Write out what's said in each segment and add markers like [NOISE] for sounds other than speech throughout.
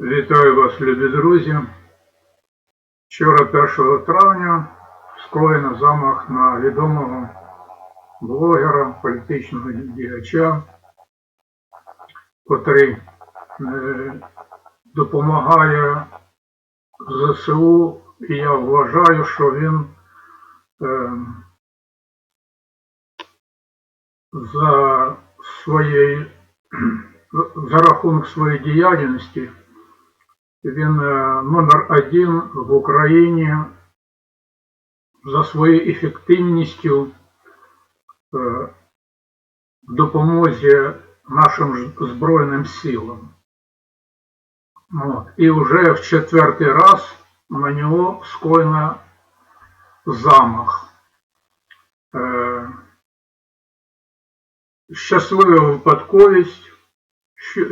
Вітаю вас, любі друзі. Вчора, 1 травня, скоєно замах на відомого блогера, політичного діяча, котрий е, допомагає ЗСУ, і я вважаю, що він е, за своєю за рахунок своєї діяльності він е, номер один в Україні за своєю ефективністю е, в допомозі нашим Збройним силам. От. І вже в четвертий раз на нього скоєно замах. Е, щаслива випадковість,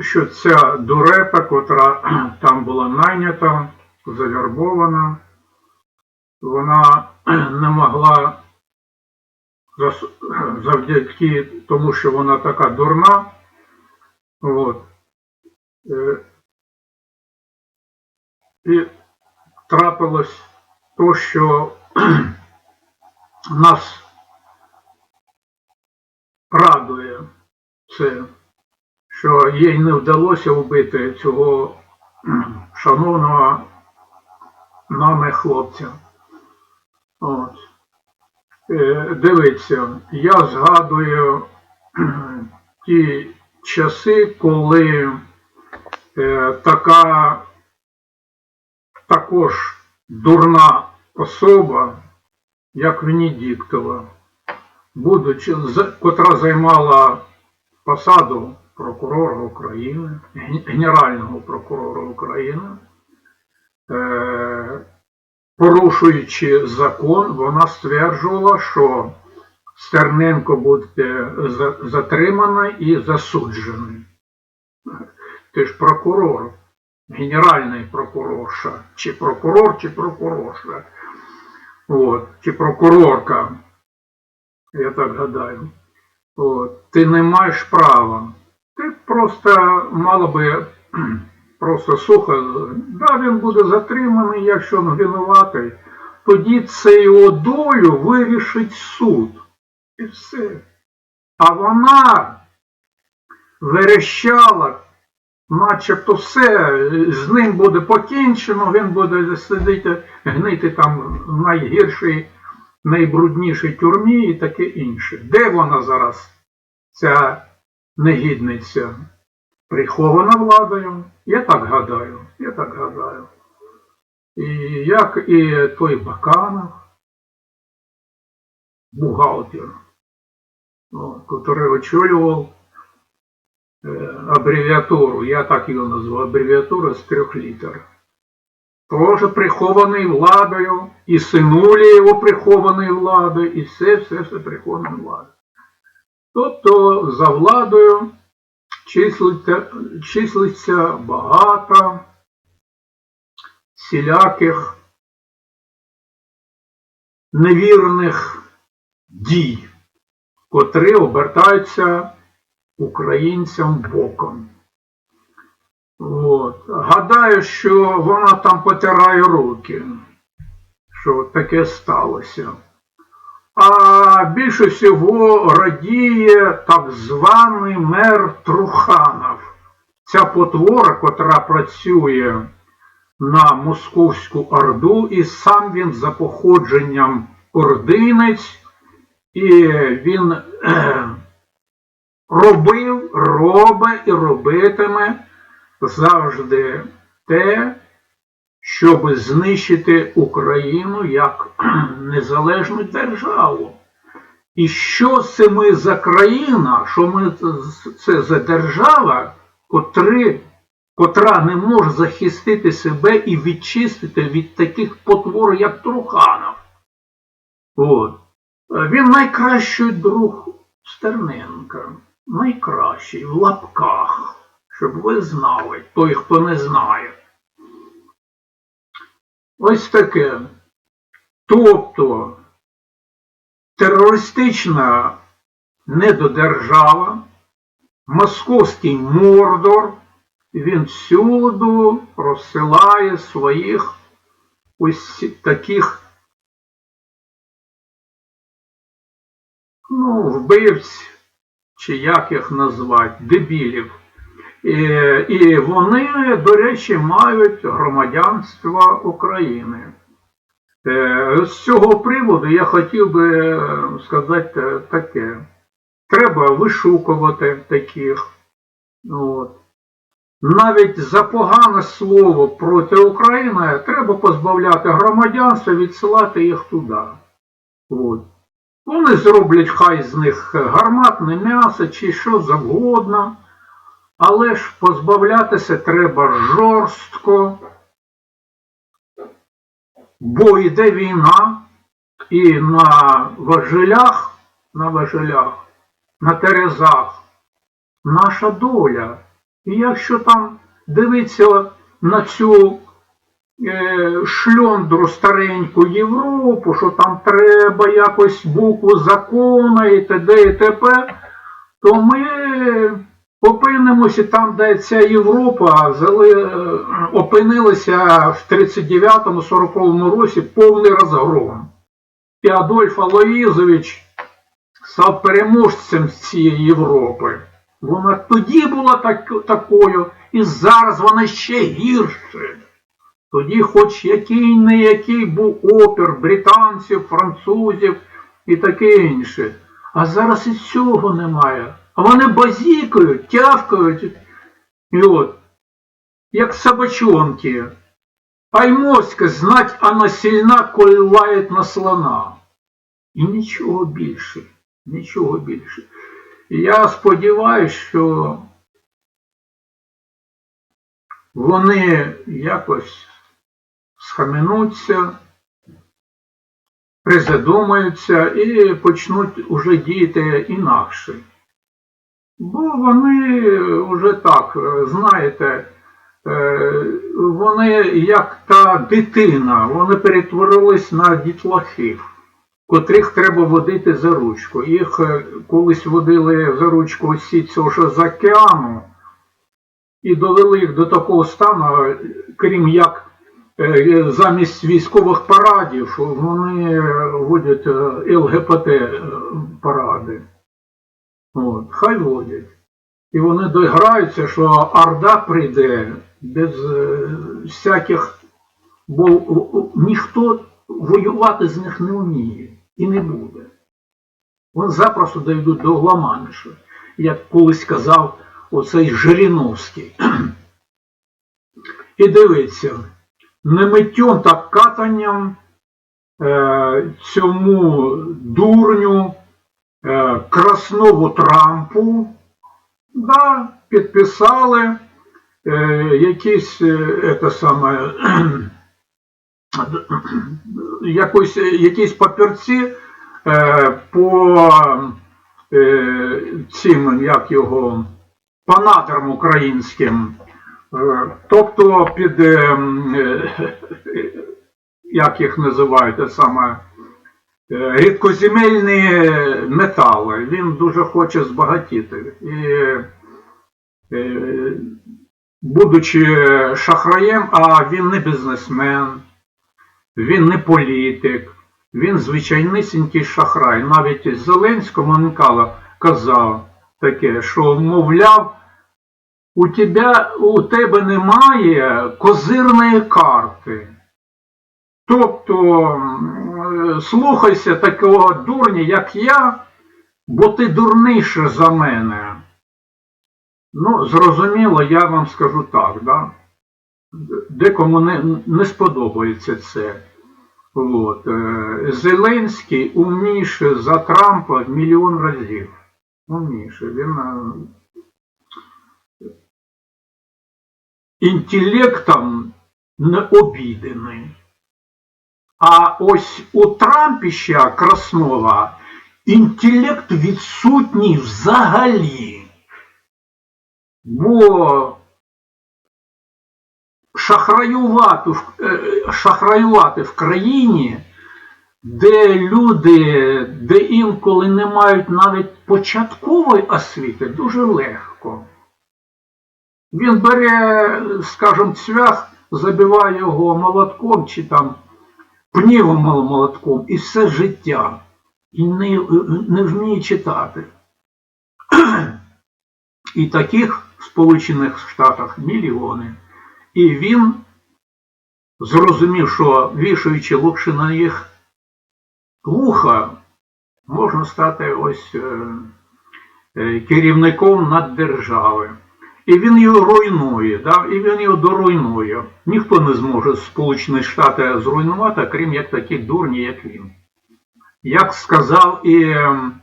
що, ця дурепа, котра [CLEARS THROAT] там була найнята, завербована, вона [CLEARS THROAT] не могла [CLEARS THROAT] завдяки тому, що вона така дурна, от, е, і трапилось то, що нас радує це, що їй не вдалося вбити цього шановного нами хлопця. От. Е, Дивіться, я згадую ті часи, коли е, така також дурна особа, як Венедіктова, будучи, котра займала посаду прокурора України, Генерального прокурора України, е, порушуючи закон, вона стверджувала, що Стерненко буде за- затриманий і засуджений. Ти ж прокурор, генеральний прокурорша, чи прокурор, чи прокурорша, от, чи прокурорка, я так гадаю. От, ти не маєш права. Ти просто мало би [CLEARS THROAT] просто сухо, да, він буде затриманий, якщо він винуватий, тоді це його долю вирішить суд. І все. А вона верещала, начебто все, з ним буде покінчено, він буде сидіти, гнити там в найгіршій, найбруднішій тюрмі і таке інше. Де вона зараз, ця негідниця? Прихована владою? Я так гадаю, я так гадаю. І як і той Баканов, бухгалтер, ну, который очолював е, абревіатуру, я так його назвав, абревіатура з трьох літер. Тоже прихований владою, і синулі його прихований владою, і все, все, все приховане владою. Тобто за владою числиться, числиться багато всіляких невірних дій, котрі обертаються українцям боком. От. Гадаю, що вона там потирає руки, що таке сталося. А більше всього радіє так званий мер Труханов. Ця потвора, котра працює на Московську Орду, і сам він за походженням ординець, і він [CLEARS THROAT] робив, робить і робитиме завжди те, щоб знищити Україну як [CLEARS THROAT] незалежну державу. І що це ми за країна, що ми це за держава, котрі, котра не може захистити себе і відчистити від таких потвор, як Труханов. От. Він найкращий друг Стерненка. Найкращий в лапках, щоб ви знали, той, хто не знає. Ось таке. Тобто терористична недодержава, московський мордор він всюду розсилає своїх ось таких ну, вбивць, чи як їх назвати, дебілів. І, вони, до речі, мають громадянство України. Е, З цього приводу я хотів би е, сказати таке. Треба вишукувати таких. От. Навіть за погане слово проти України треба позбавляти громадянства, відсилати їх туди. От. Вони зроблять хай з них гарматне м'ясо чи що завгодно, але ж позбавлятися треба жорстко, бо йде війна і на важелях, на важелях, на терезах наша доля. І якщо там дивитися на цю е, шльондру стареньку Європу, що там треба якось букву закону і т.д. і т.п., то ми опинимося там, де ця Європа зали, е, опинилася в 39-40 році повний розгром. І Адольф Алоїзович став переможцем цієї Європи. Вона тоді була так, такою, і зараз вона ще гірше. Тоді хоч який не який був опір британців, французів і таке інше. А зараз і цього немає. Вони базікають, тявкають. От, як собачонки. Аймоська знать, она сильна, коли лає на слона. І нічого більше. Нічого більше. Я сподіваюся, що вони якось схаменуться, призадумаються і почнуть уже діяти інакше. Бо вони вже так, знаєте, е, вони як та дитина, вони перетворились на дітлахів котрих треба водити за ручку. Їх е, колись водили за ручку осі цього ж з океану і довели їх до такого стану, крім як е, замість військових парадів, вони водять е, ЛГПТ паради. От, хай водять. І вони дограються, що Орда прийде без всяких, бо ніхто воювати з них не вміє і не буде. Вони запросто дійдуть до Ламаниша, як колись казав оцей Жириновський. [CLEARS THROAT] І дивиться, не миттєм та катанням е, цьому дурню е, Краснову Трампу да, підписали е, якісь е, це саме, [CLEARS THROAT] якось, якісь папірці е, по е, цим, як його, панаторам українським. Е, тобто під, е, е, як їх називають, саме, е, рідкоземельні метали. Він дуже хоче збагатіти. І, е, будучи шахраєм, а він не бізнесмен, він не політик, він звичайнісінький шахрай. Навіть Зеленському Манкала казав таке, що, мовляв, у, тебе, у тебе немає козирної карти. Тобто, слухайся такого дурня, як я, бо ти дурніше за мене. Ну, зрозуміло, я вам скажу так, да? декому не, не сподобається це. От. е, Зеленський умніше за Трампа мільйон разів. Умніше. Він е, інтелектом не обідений. А ось у Трампіща Краснова інтелект відсутній взагалі. Бо шахраювати, е, шахраювати в країні, де люди, де інколи не мають навіть початкової освіти, дуже легко. Він бере, скажімо, цвях, забиває його молотком чи там пнівом молотком і все життя. І не, не вміє читати. І таких в Сполучених Штатах мільйони. І він зрозумів, що вішаючи лукши на їх вуха, можна стати ось е, е, керівником наддержави. І він його руйнує, да? і він його доруйнує. Ніхто не зможе Сполучені Штати зруйнувати, крім як такі дурні, як він. Як сказав і ем,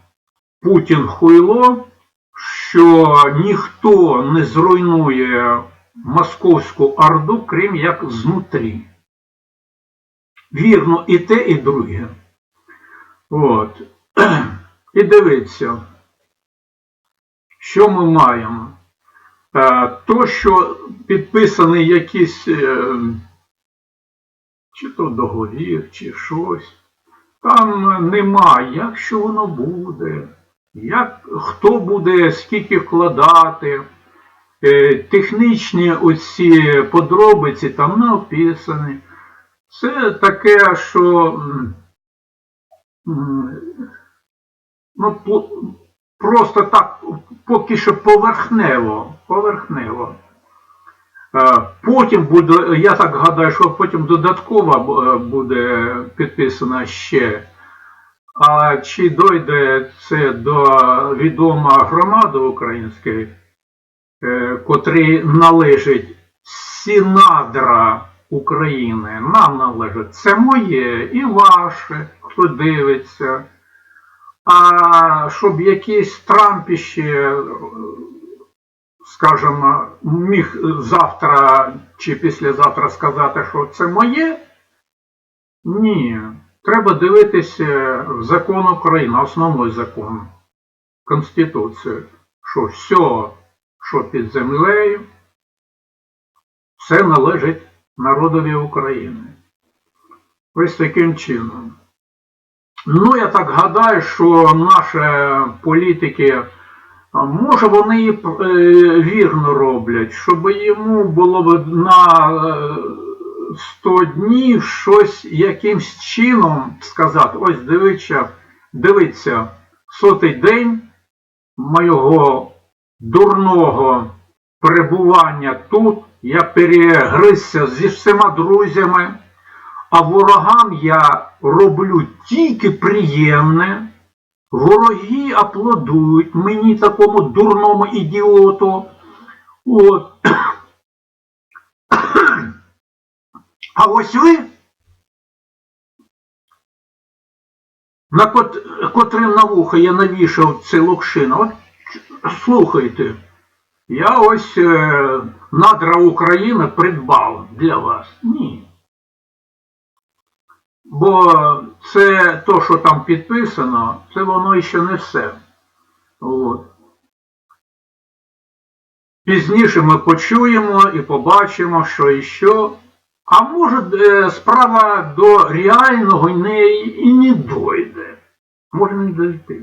Путін Хуйло, що ніхто не зруйнує Московську Орду, крім як знутрі. Вірно, і те, і друге. От. [CLEARS THROAT] І дивіться, що ми маємо. То, що підписаний якийсь е, чи то договір, чи щось, там нема, як що воно буде, як, хто буде скільки вкладати. Е, Технічні оці подробиці там не описані. Це таке, що ну, просто так поки що поверхнево. поверхнево. Е, Потім буде, я так гадаю, що потім додатково е, буде підписана ще. А чи дойде це до відома громади української, е, котрій належить всі надра України, нам належить. Це моє і ваше, хто дивиться. А щоб якісь трампіще, скажімо, міг завтра чи післязавтра сказати, що це моє, ні. Треба дивитися в закон України, основний закон, Конституцію, що все, що під землею, все належить народові України. Ось таким чином. Ну, я так гадаю, що наші політики, може, вони і е, вірно роблять, щоб йому було б на е, 100 днів щось якимсь чином сказати. Ось дивіться, дивіться, сотий день моєго дурного перебування тут. Я перегризся зі всіма друзями, а ворогам я роблю тільки приємне. Вороги аплодують мені такому дурному ідіоту. От. [CLEARS THROAT] А ось ви, на кот, котрим на вухо я навішав цей локшин, от слухайте, я ось е, надра України придбав для вас. Ні. Бо це то, що там підписано, це воно ще не все. От. Пізніше ми почуємо і побачимо, що і що. А може е, справа до реального не, і не дойде. Може не дойти.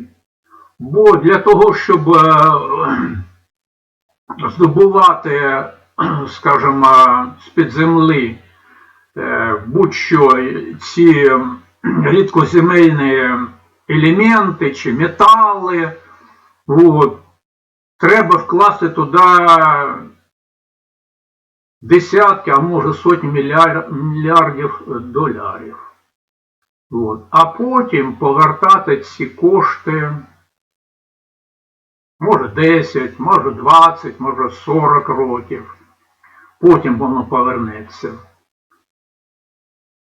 Бо для того, щоб е, [CLEARS THROAT] здобувати, [CLEARS THROAT] скажімо, з-під землі будь-що ці рідкоземельні елементи чи метали, от, треба вкласти туди десятки, а може сотні мільярдів доларів. От. А потім повертати ці кошти, може 10, може 20, може 40 років. Потім воно повернеться.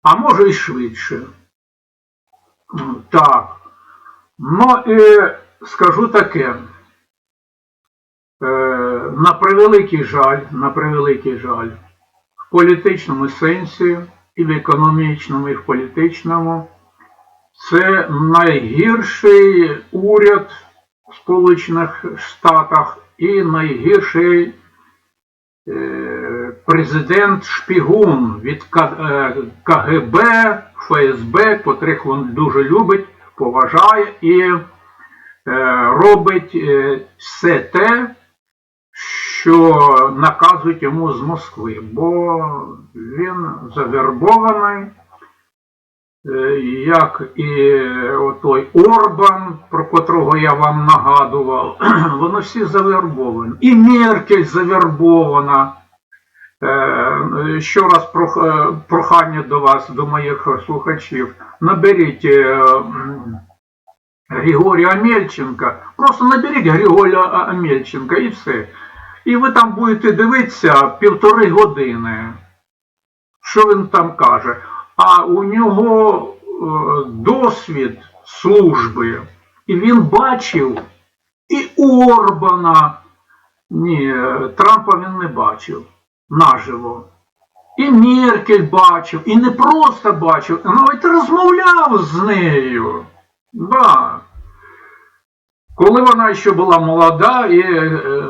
А може і швидше. Так. Ну і скажу таке. Е, на превеликий жаль, на превеликий жаль, в політичному сенсі, і в економічному, і в політичному, це найгірший уряд в Сполучених Штатах і найгірший президент шпігун від е, КГБ, ФСБ, котрих він дуже любить, поважає і е, робить е, все те, що наказують йому з Москви, бо він завербований, е, як і той Орбан, про котрого я вам нагадував, [CLEARS THROAT] вони всі завербовані. І Меркель завербована. Е, Ще раз е, прохання до вас, до моїх слухачів. Наберіть е, Григорія Амельченка. Просто наберіть Григорія Амельченка і все. І ви там будете дивитися півтори години, що він там каже. А у нього е, досвід служби, і він бачив і Орбана. Ні, Трампа він не бачив наживо. І Меркель бачив, і не просто бачив, а навіть розмовляв з нею. Да. Коли вона ще була молода і е,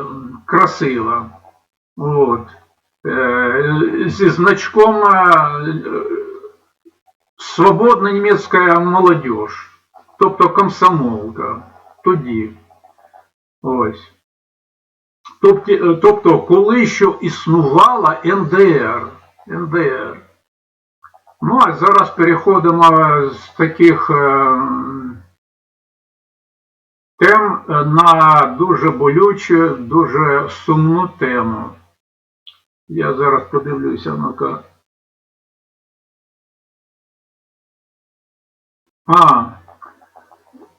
красива. От. Е, зі значком е, Свободна німецька молодіж. Тобто комсомолка. Тоді. Ось. Тобто, е, тобто коли що існувала НДР. НДР. Ну, а зараз переходимо з таких е, тем на дуже болючу, дуже сумну тему. Я зараз подивлюся ну-ка. А,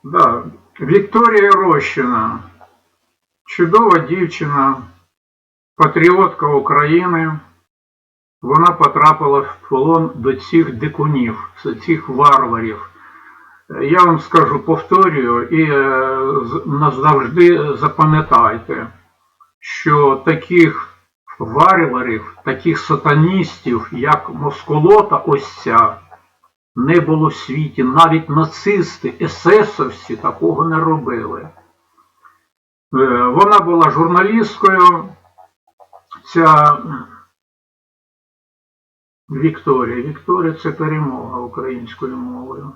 да, Вікторія Рощина. Чудова дівчина, патріотка України. Вона потрапила в полон до цих дикунів, цих варварів. Я вам скажу, повторюю і е, назавжди запам'ятайте, що таких варварів, таких сатаністів, як Москолота, ось ця, не було в світі. Навіть нацисти, есесовці такого не робили. Е, Вона була журналісткою, ця Вікторія. Вікторія це перемога українською мовою.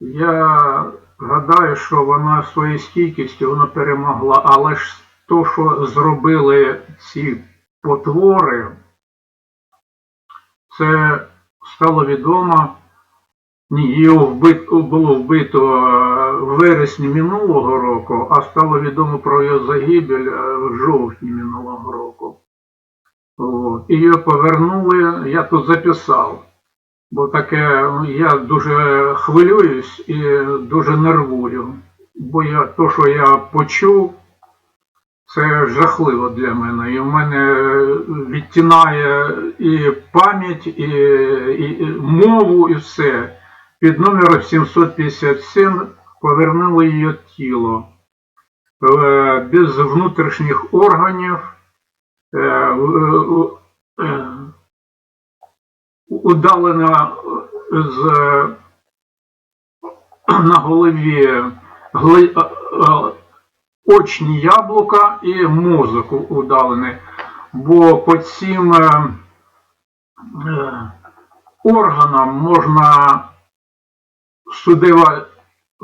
Я гадаю, що вона своєю стійкістю вона перемогла, але ж то, що зробили ці потвори, це стало відомо. Вбито, було вбито е, в вересні минулого року, а стало відомо про її загибель е, в жовтні минулого року. От. І її повернули, я тут записав. Бо таке ну, я дуже хвилююсь і дуже нервую. Бо я то, що я почув, це жахливо для мене. І в мене відтінає і пам'ять, і, і, і мову, і все. Під номером 757 повернули її тіло Е, без внутрішніх органів. е, е, удалена з на голові очні яблука і мозок у- удалений. Бо по цим е, е, органам можна судова,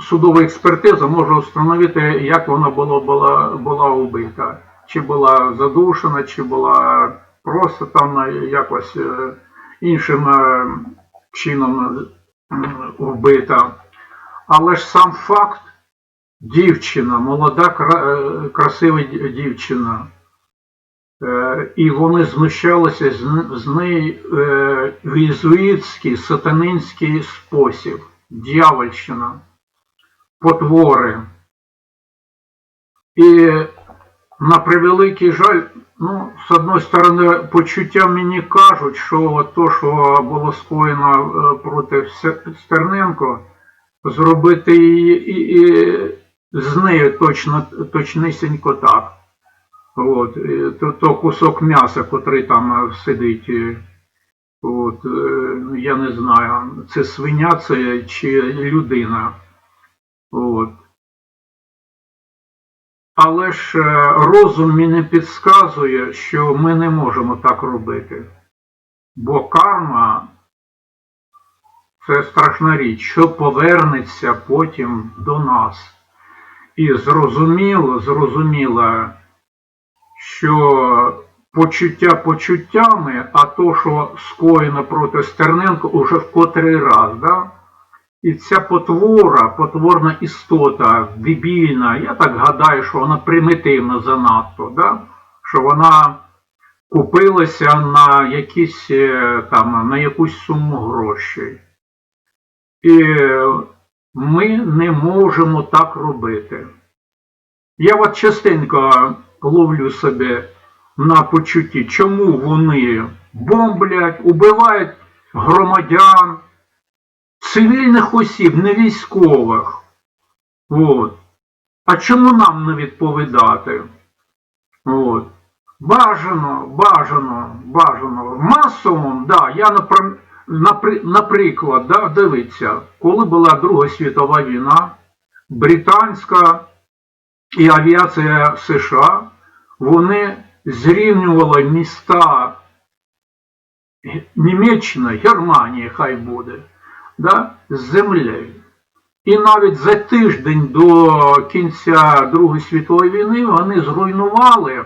судова експертиза може встановити, як вона була, була, була убита. Чи була задушена, чи була просто там якось е, іншим е, чином вбита. Але ж сам факт, дівчина, молода, е, красива дівчина, е, і вони знущалися з, неї е, в єзуїтський сатанинський спосіб, дьявольщина, потвори. І на превеликий жаль, ну, з одної сторони, почуття мені кажуть, що то, що було скоєно проти Стерненко, зробити і з нею точно, точнісінько так. От, то, то кусок м'яса, котрий там е, сидить. е, От, е, я не знаю, це свиня це чи людина. От. Але ж е, розум мені підказує, що ми не можемо так робити. Бо карма це страшна річ, що повернеться потім до нас. І зрозуміло, зрозуміло, що почуття почуттями, а то, що скоєно проти Стерненко, уже в котрий раз, да? І ця потвора, потворна істота, дебільна, я так гадаю, що вона примітивна занадто, да? що вона купилася на якісь е, там, на якусь суму грошей. І ми не можемо так робити. Я от частенько ловлю себе на почутті, чому вони бомблять, убивають громадян, цивільних осіб, не військових. От. А чому нам не відповідати? От. Бажано, бажано, бажано. Масово, да, я наприклад, да, дивіться, коли була Друга світова війна, британська і авіація США, вони зрівнювали міста Німеччини, Германії, хай буде, да, з землею. І навіть за тиждень до кінця Другої світової війни вони зруйнували е,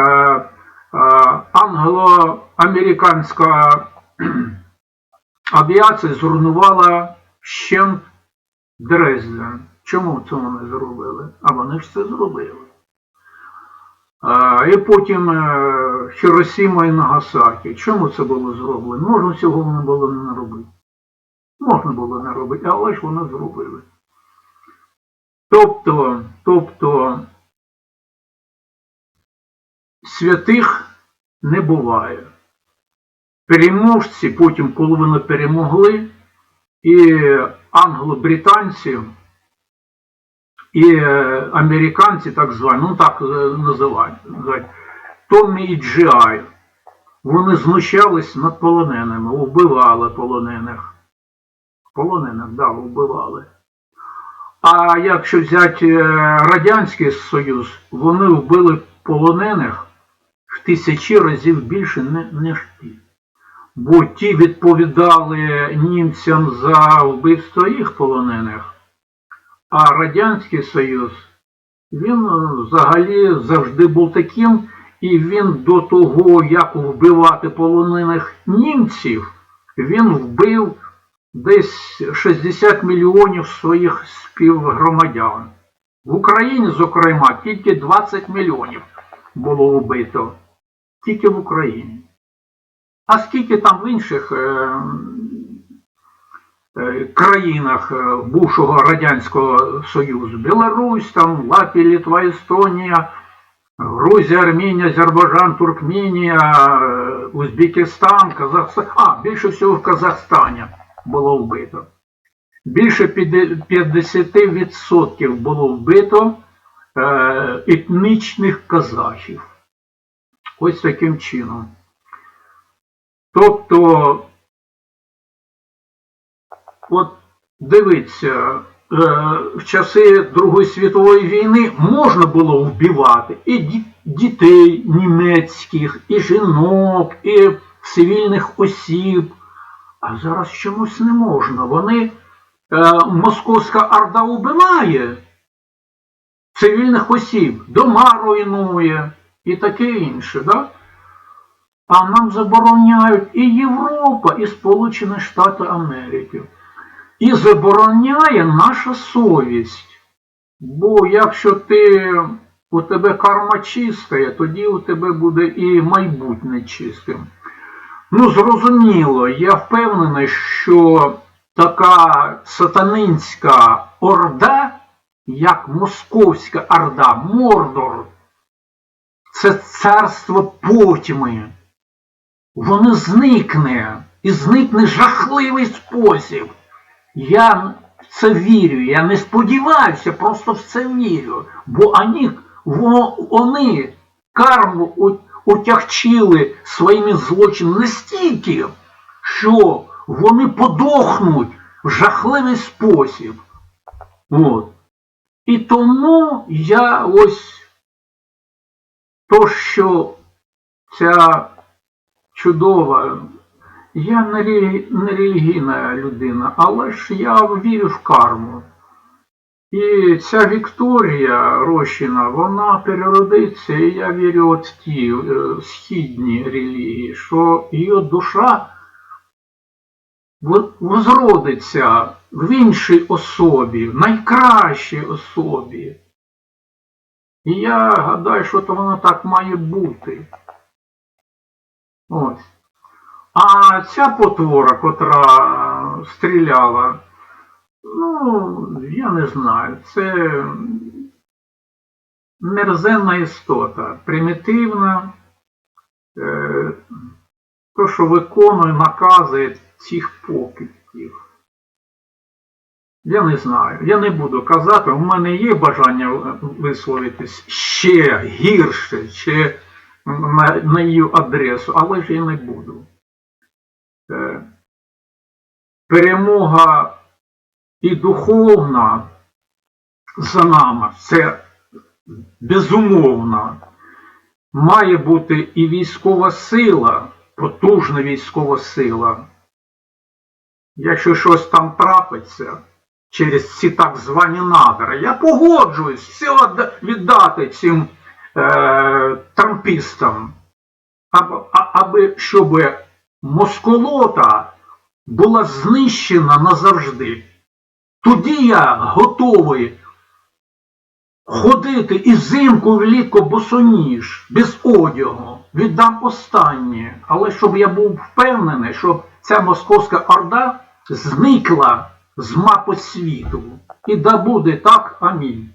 е, англо-американська авіація зруйнувала ще Дрезден. Чому це вони зробили? А вони ж це зробили. А, і потім е, Хіросіма і Нагасакі. Чому це було зроблено? Можна цього не було не робити. Можна було не робити, але ж вони зробили. Тобто, тобто святих не буває. Переможці, потім, коли вони перемогли, і англо-британці, і е, американці, так звані, ну так е, називають, Томмі і Джай, вони знущались над полоненими, вбивали полонених. Полонених, да, вбивали. А якщо взяти е, Радянський Союз, вони вбили полонених в тисячі разів більше, ніж ті. Бо ті відповідали німцям за вбивство їх полонених, а Радянський Союз, він е, взагалі завжди був таким, і він до того, як вбивати полонених німців, він вбив десь 60 мільйонів своїх співгромадян. В Україні, зокрема, тільки 20 мільйонів було вбито. Тільки в Україні. А скільки там в інших е, е, країнах е, бувшого Радянського Союзу? Білорусь, там, Латвія, Литва, Естонія, Грузія, Армінія, Азербайджан, Туркменія, Узбекистан, Казахстан. А, більше всього в Казахстані було вбито. Більше 50% було вбито етнічних казахів. Ось таким чином. Тобто, от дивіться, е, в часи Другої світової війни можна було вбивати і дітей німецьких, і жінок, і цивільних осіб. А зараз чомусь не можна. Вони, е, Московська Орда вбиває цивільних осіб, дома руйнує і таке інше. Да? А нам забороняють і Європа, і Сполучені Штати Америки. І забороняє наша совість. Бо якщо ти, у тебе карма чиста, тоді у тебе буде і майбутнє чистим. Ну, зрозуміло, я впевнений, що така сатанинська орда, як Московська орда, Мордор, це царство потьми. Воно зникне і зникне жахливий спосіб. Я в це вірю, я не сподіваюся, просто в це вірю. Бо во- вони карму утягчили своїми злочинами настільки, що вони подохнуть в жахливий спосіб. От. І тому я ось то, що ця чудова. Я не, релігійна людина, але ж я вірю в карму. І ця Вікторія Рощина, вона переродиться, і я вірю от в ті е, східні релігії, що її душа возродиться в іншій особі, в найкращій особі. І я гадаю, що то воно так має бути. Ось. А ця потвора, котра е, стріляла, ну, я не знаю, це мерзенна істота, примітивна, е, то, що виконує накази цих покидьків. Я не знаю, я не буду казати, у мене є бажання висловитись ще гірше, ще на, її адресу, але ж я не буду. Е, перемога і духовна за нами, це безумовно. Має бути і військова сила, потужна військова сила. Якщо щось там трапиться через ці так звані надра, я погоджуюсь все віддати цим е, трампістам, аби, аби щоб москолота була знищена назавжди. Тоді я готовий ходити і взимку і влітку босоніж, без одягу, віддам останнє. Але щоб я був впевнений, щоб ця московська орда зникла з мапи світу. І да буде так, амінь.